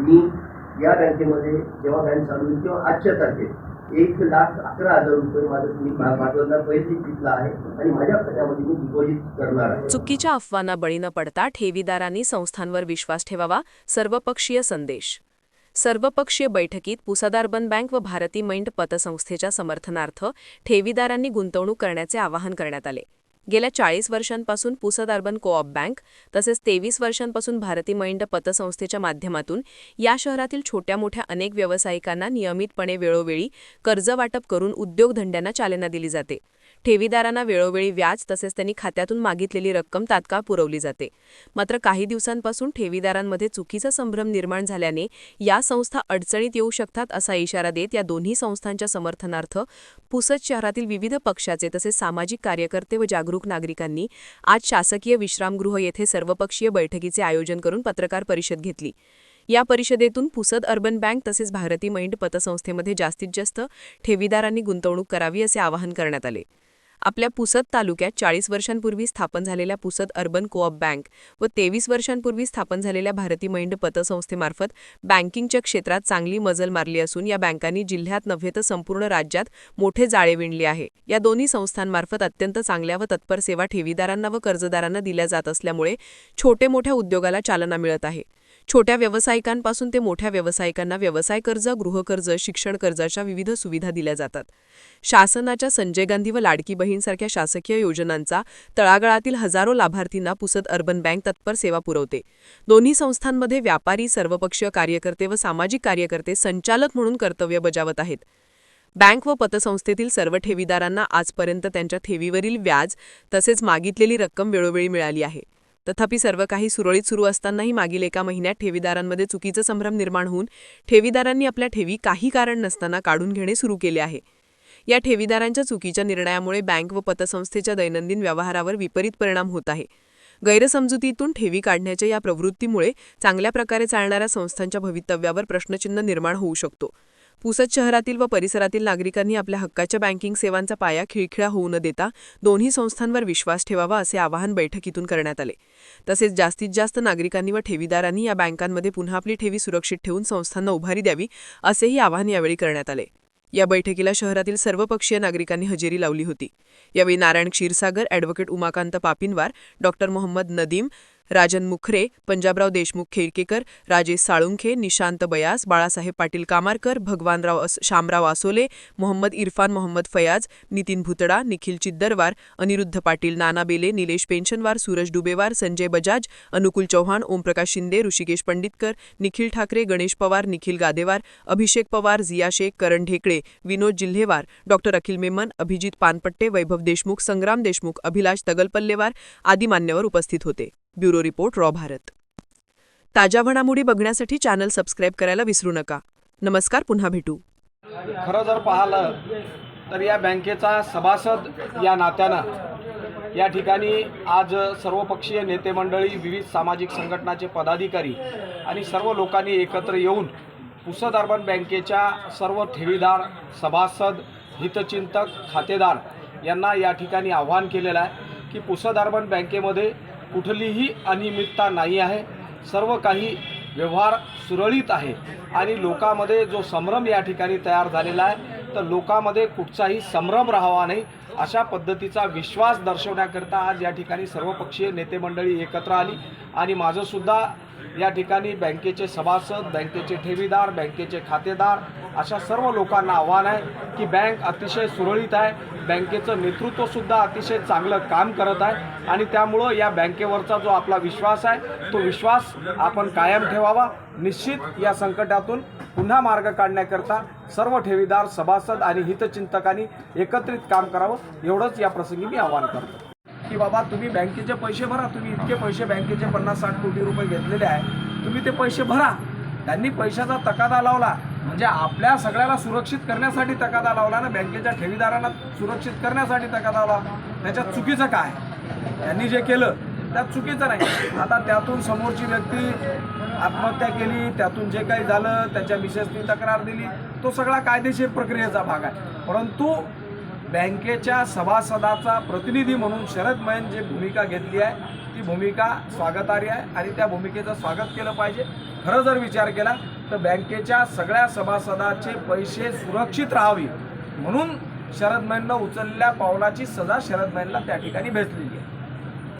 मी या बँकेमध्ये जेव्हा बँक चालू होईल तेव्हा आजच्या तारखेत एक लाख अकरा हजार रुपये माझं तुम्ही पा- पाठवणार पैसे घेतला आहे आणि माझ्या खात्यामध्ये मी डिपॉझिट करणार आहे. चुकीच्या अफवांना बळी न पडता ठेवीदारांनी संस्थांवर विश्वास ठेवावा सर्वपक्षीय संदेश. सर्वपक्षीय बैठकीत पुसादारबन बँक व भारती मैंड पतसंस्थेच्या समर्थनार्थ ठेवीदारांनी गुंतवणूक करण्याचे आवाहन करण्यात आले. गेल्या चाळीस वर्षांपासून पुसद अर्बन कोऑप बँक तसेच तेवीस वर्षांपासून भारती मैंड पतसंस्थेच्या माध्यमातून या शहरातील छोट्या मोठ्या अनेक व्यावसायिकांना नियमितपणे वेळोवेळी कर्ज वाटप करून उद्योगधंद्यांना चालना दिली जाते. ठेवीदारांना वेळोवेळी व्याज तसेच त्यांनी खात्यातून मागितलेली रक्कम तात्काळ पुरवली जाते. मात्र काही दिवसांपासून ठेवीदारांमध्ये चुकीचा संभ्रम निर्माण झाल्याने या संस्था अडचणीत येऊ शकतात असा इशारा देत या दोन्ही संस्थांच्या समर्थनार्थ पुसद शहरातील विविध पक्षाचे तसेच सामाजिक कार्यकर्ते व जागरूक नागरिकांनी आज शासकीय विश्रामगृह येथे सर्वपक्षीय बैठकीचे आयोजन करून पत्रकार परिषद घेतली. या परिषदेतून पुसद अर्बन बँक तसेच भारती मैंड पतसंस्थेमध्ये जास्तीत जास्त ठेवीदारांनी गुंतवणूक करावी असे आवाहन करण्यात आले. आपल्या पुसद तालुक्यात चाळीस वर्षांपूर्वी स्थापन झालेल्या पुसद अर्बन कोऑप बँक व तेवीस वर्षांपूर्वी स्थापन झालेल्या भारती मैंड पतसंस्थेमार्फत बँकिंगच्या क्षेत्रात चांगली मजल मारली असून या बँकांनी जिल्ह्यात नव्हे तर संपूर्ण राज्यात मोठे जाळे विणले आहे. या दोन्ही संस्थांमार्फत अत्यंत चांगल्या व तत्पर सेवा ठेवीदारांना व कर्जदारांना दिल्या जात असल्यामुळे छोटे मोठ्या उद्योगाला चालना मिळत आहे. छोट्या व्यावसायिकांपासून ते मोठ्या व्यावसायिकांना व्यवसाय कर्ज गृहकर्ज शिक्षण कर्जाच्या विविध सुविधा दिल्या जातात. शासनाच्या संजय गांधी व लाडकी बहीणसारख्या शासकीय योजनांचा तळागाळातील हजारो लाभार्थींना पुसद अर्बन बँक तत्पर सेवा पुरवते. दोन्ही संस्थांमध्ये व्यापारी सर्वपक्षीय कार्यकर्ते व सामाजिक कार्यकर्ते संचालक म्हणून कर्तव्य बजावत आहेत. बँक व पतसंस्थेतील सर्व ठेवीदारांना आजपर्यंत त्यांच्या ठेवीवरील व्याज तसेच मागितलेली रक्कम वेळोवेळी मिळाली आहे. तथापि सर्व काही सुरळीत सुरू असतानाही मागील एका महिन्यात ठेवीदारांमध्ये चुकीचं संभ्रम निर्माण होऊन ठेवीदारांनी आपल्या ठेवी काही कारण नसताना काढून घेणे सुरू केले आहे. या ठेवीदारांच्या चुकीच्या निर्णयामुळे बँक व पतसंस्थेच्या दैनंदिन व्यवहारावर विपरीत परिणाम होत आहे. गैरसमजुतीतून ठेवी काढण्याच्या या प्रवृत्तीमुळे चांगल्या प्रकारे चालणाऱ्या संस्थांच्या भवितव्यावर प्रश्नचिन्ह निर्माण होऊ शकतो. पुसद शहरातील व परिसरातील नागरिकांनी आपल्या हक्काच्या बँकिंग सेवांचा पाया खिळखिळा होऊ न देता दोन्ही संस्थांवर विश्वास ठेवावा असे आवाहन बैठकीतून करण्यात आले. तसेच जास्तीत जास्त नागरिकांनी व ठेवीदारांनी या बँकांमध्ये पुन्हा आपली ठेवी सुरक्षित ठेवून संस्थांना उभारी द्यावी असेही आवाहन यावेळी करण्यात आले. या बैठकीला शहरातील सर्वपक्षीय नागरिकांनी हजेरी लावली होती. यावेळी नारायण क्षीरसागर ॲडव्होकेट उमाकांत पापिनवार डॉक्टर मोहम्मद नदीम राजन मुखरे पंजाबराव देशमुख खेळकेकर राजेश साळुंखे निशांत बयास बाळासाहेब पाटील कामारकर भगवानराव अस शामराव आसोले मोहम्मद इरफान मोहम्मद फयाज नितीन भुतडा निखिल चिद्दरवार अनिरुद्ध पाटील नाना बेले निलेश पेन्शनवार सूरज डुबेवार संजय बजाज अनुकुल चौहान ओमप्रकाश शिंदे ऋषिकेश पंडितकर निखिल ठाकरे गणेश पवार निखिल गादेवार अभिषेक पवार जिया शेख करण ढेकळे विनोद जिल्हेवार डॉक्टर अखिल मेमन अभिजित पानपट्टे वैभव देशमुख संग्राम देशमुख अभिलाष तगलपल्लेवार आदी मान्यवर उपस्थित होते. Bureau report raw Bharat. ताज्या घडामोडी बघण्यासाठी चॅनल सबस्क्राईब करायला विसरू नका. नमस्कार पुन्हा भेटू. खरं जर पाहिलं तर या बँकेचा सभासद या नात्यानं या ठिकाणी आज सर्वपक्षीय नेते मंडळी विविध सामाजिक संघटनाचे पदाधिकारी आणि सर्व लोकांनी एकत्र येऊन पुसद अर्बन बँकेच्या सर्व ठेवीदार सभासद हितचिंतक खातेदार यांना या ठिकाणी आव्हान केलेलं आहे की पुसद अर्बन बँकेमध्ये कुठलीही अनियमितता नाही आहे. सर्व काही व्यवहार सुरळीत आहे. आणि लोकांमध्ये जो संभ्रम या ठिकाणी तयार झालेला आहे तर लोकांमध्ये कुठचाही संभ्रम राहावा नाही. अशा पद्धतीचा विश्वास दर्शवण्याकरता आज या ठिकाणी सर्वपक्षीय नेते मंडळी एकत्र आली. आणि माझंसुद्धा या ठिकाणी बँकेचे सभासद बँकेचे ठेवीदार बँकेचे खातेदार अशा सर्व लोकांना आव्हान आहे की बँक अतिशय सुरळीत आहे. बँकेचं नेतृत्वसुद्धा अतिशय चांगलं काम करत आहे आणि त्यामुळं या बँकेवरचा जो आपला विश्वास आहे तो विश्वास आपण कायम ठेवावा. निश्चित या संकटातून पुन्हा मार्ग काढण्याकरता सर्व ठेवीदार सभासद आणि हितचिंतकांनी एकत्रित काम करावं. एवढंच या प्रसंगी मी आवाहन करतो. की बाबा तुम्ही बँकेचे पैसे भरा. तुम्ही इतके पैसे बँकेचे पन्नास साठ कोटी रुपये घेतलेले आहे. तुम्ही ते पैसे भरा. त्यांनी पैशाचा तकादा लावला. म्हणजे आपल्या सगळ्याला सुरक्षित करण्यासाठी तकादा लावला ना. बँकेच्या ठेवीदारांना सुरक्षित करण्यासाठी तकादा लावला. त्याच्यात चुकीचं काय? त्यांनी जे केलं त्यात चुकीचं नाही. आता त्यातून समोरची व्यक्ती आत्महत्या केली त्यातून जे काही झालं त्याच्या मिसेसनी तक्रार दिली तो सगळा कायदेशीर प्रक्रियेचा भाग आहे. परंतु बँकेच्या सभासदाचा प्रतिनिधी म्हणून शरद मैन जी भूमिका घेतली आहे ती भूमिका स्वागतार्ह आहे आणि त्या भूमिकेचं स्वागत केलं पाहिजे. खरं जर विचार केला तर बँकेच्या सगळ्या सभासदाचे पैसे सुरक्षित राहावी म्हणून शरद मैननं उचललेल्या पावलाची सजा शरद मैनला त्या ठिकाणी भेटलेली आहे.